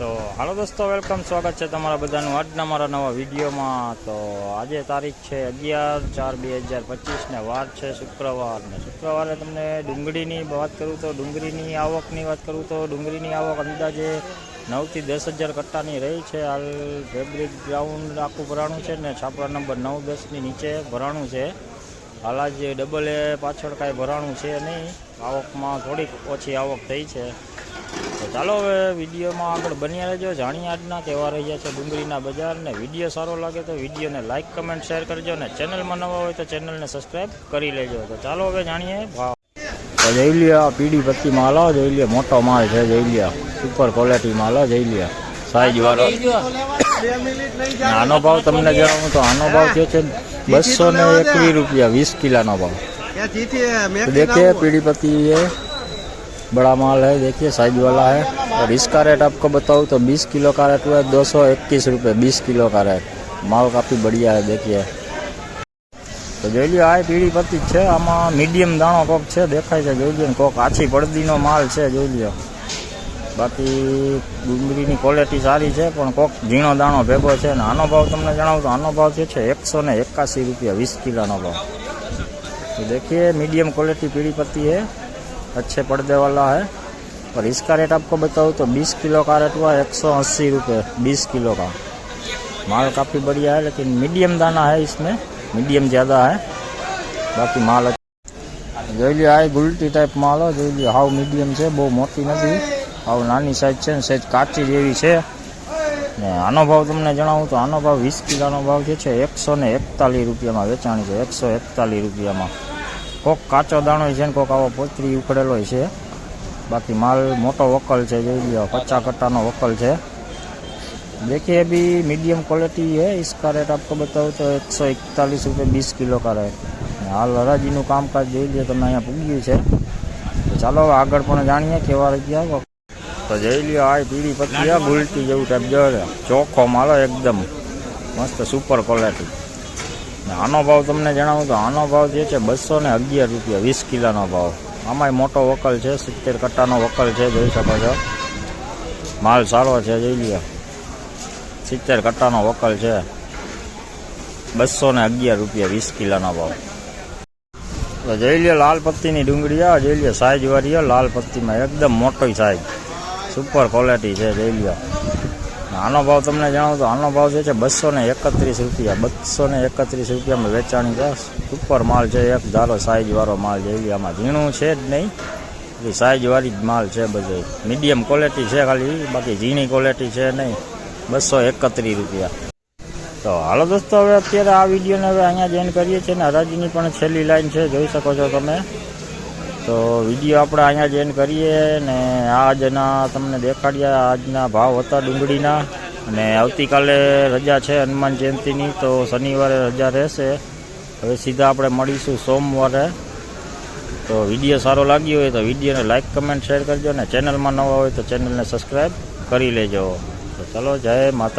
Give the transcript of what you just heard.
તો હાલો દોસ્તો વેલકમ સ્વાગત છે તમારા બધાનું. આજના મારા નવા વિડીયોમાં તો આજે તારીખ છે અગિયાર ચાર બે હજાર પચીસને વાર છે શુક્રવાર. ને શુક્રવારે તમને ડુંગળીની વાત કરું તો ડુંગળીની આવકની વાત કરું તો ડુંગળીની આવક અંદાજે નવથી દસ હજાર કટ્ટાની રહી છે. હાલ ફેબ્રિક ગ્રાઉન્ડ આખું ભરાણું છે ને છાપરા નંબર નવ દસની નીચે ભરાણું છે. હાલ આજ ડબલ એ પાછળ કાંઈ ભરાણું છે નહીં. આવકમાં થોડીક ઓછી આવક થઈ છે. ચાલો હવે વિડીયોમાં આગળ બન્યા રહેજો. જાણીએ આજના તહેવાર રહ્યા છે ડુંગળીના બજારને વીડિયો સારો લાગે તો વિડીયોને લાઇક કમેન્ટ શેર કરજો અને ચેનલમાં નવા હોય તો ચેનલને સબસ્ક્રાઈબ કરી લેજો. તો ચાલો હવે જાણીએ ભાવ. તો જઈ લ્યો પીડી પત્તી માલ જઈ લ્યો મોટો માલ છે જઈ લ્યો. સુપર ક્વોલિટી માલ જઈ લ્યો. સાઈઝ વાળો. આનો ભાવ તમને જણાવું તો આનો ભાવ જે છે બસો ને એકવીસ રૂપિયા વીસ કિલાનો ભાવ. દેખે પીડી પત્તી बड़ा माल है देखिए साइज वाला है और इसका रेट आपको बताऊँ तो 20 किलो का रेट हुआ है दो सौ इक्कीस रुपये बीस किलो का रेट माल काफ़ी बढ़िया है देखिए તો જોઈ લ્યો આ પીળી પત્તી જ છે આમાં મીડિયમ દાણો કોક છે દેખાય છે જોઈ લ્યો ને કોક આછી પડદીનો માલ છે જોઈ લ્યો બાકી ડુંગળીની ક્વોલિટી સારી છે પણ કોક ઝીણો દાણો ભેગો છે ને આનો ભાવ તમને જણાવું તો આનો ભાવ જે છે એકસો ને એકાસી રૂપિયા વીસ કિલોનો ભાવ तो देखिए मीडियम क्वालिटी पीड़ी पत्ती है अच्छे पर्दे वाला है और इसका रेट आपको बताऊँ तो 20 किलो का रेट हुआ एक सौ अस्सी रुपये बीस किलो का माल काफ़ी बढ़िया है लेकिन मीडियम दाना है इसमें मीडियम ज़्यादा है બાકી માલ જ- જોઈ લ્યો આ ગુલટી ટાઈપ માલ હો, જોઈ લ્યો હાવ મીડિયમ છે બહુ મોટી નથી હાવ નાની સાઈઝ છે ને સાઈઝ કાચી જેવી છે ને આનો ભાવ તમને જણાવું તો આનો ભાવ વીસ કિલોનો ભાવ જે છે એકસો ને એકતાલીસ રૂપિયામાં વેચાણી છે એકસો એકતાલીસ રૂપિયામાં કોક કાચો દાણો છે ને કોક આવો પોતરી ઉખડેલો છે બાકી માલ મોટો વકલ છે જોઈ લ્યો પચાસ કટ્ટાનો વકલ છે देखिए अभी मीडियम क्वालिटी है इसका रेट आपको बताऊँ तो एक सौ इकतालीस रुपये बीस किलो का रेट હાલ હરાજીનું કામકાજ જોઈ લ્યો તમે અહીંયા પૂગ્યું છે તો ચાલો હવે આગળ પણ જાણીએ કેવા રૂપિયા તો જોઈ લ્યો આ પીળી પત્તી આ ગુલટી જેવું ટાઈપ જોડે ચોખ્ખો માલો એકદમ મસ્ત સુપર ક્વોલિટી ને આનો ભાવ તમને જણાવું તો આનો ભાવ જે છે બસો ને અગિયાર રૂપિયા, વીસ કિલોનો ભાવ. આમાંય મોટો વકલ છે, સિત્તેર કટ્ટાનો વકલ છે, જોઈ શકો છો. માલ સારો છે, જોઈ લ્યો. સિત્તેર કટ્ટાનો વકલ છે. બસો ને અગિયાર રૂપિયા, વીસ કિલોનો ભાવ. તો જોઈ લ્યો, લાલ પત્તીની ડુંગળી આ, જોઈ લ્યો સાઈઝ વાળી લાલ પત્તીમાં એકદમ મોટી સાઈઝ સુપર ક્વોલિટી છે, જોઈ લ્યો. આનો ભાવ તમને જણાવું તો આનો ભાવ જે છે બસો ને એકત્રીસ રૂપિયા. બસો ને એકત્રીસ રૂપિયામાં વેચાણી છે સુપર માલ છે એક, ધારો સાઈઝવાળો માલ છે. લ્યો આમાં ઝીણું છે જ નહીં. એ સાઈઝવાળી જ માલ છે બધો. મીડિયમ ક્વોલિટી છે ખાલી. બાકી ઝીણી ક્વોલિટી છે નહીં. બસો એકત્રીસ રૂપિયા. તો હાલો દોસ્તો, હવે અત્યારે આ વિડીયોને હવે અહીંયા જોઈન કરીએ છીએ ને હરાજીની પણ છેલ્લી લાઈન છે. જોઈ શકો છો તમે. તો વીડિયો આપણે અહીંયા જ એન્ડ કરીએ ને આજના તમને દેખાડ્યા આજના ભાવ હતા ડુંગળીના. અને આવતીકાલે રજા છે હનુમાન જયંતિની, તો શનિવારે રજા રહેશે. હવે સીધા આપણે મળીશું સોમવારે. તો વીડિયો સારો લાગ્યો હોય તો વિડીયોને લાઇક કમેન્ટ શેર કરજો ને ચેનલમાં નવા હોય તો ચેનલને સબસ્ક્રાઈબ કરી લેજો. તો ચલો, જય માતા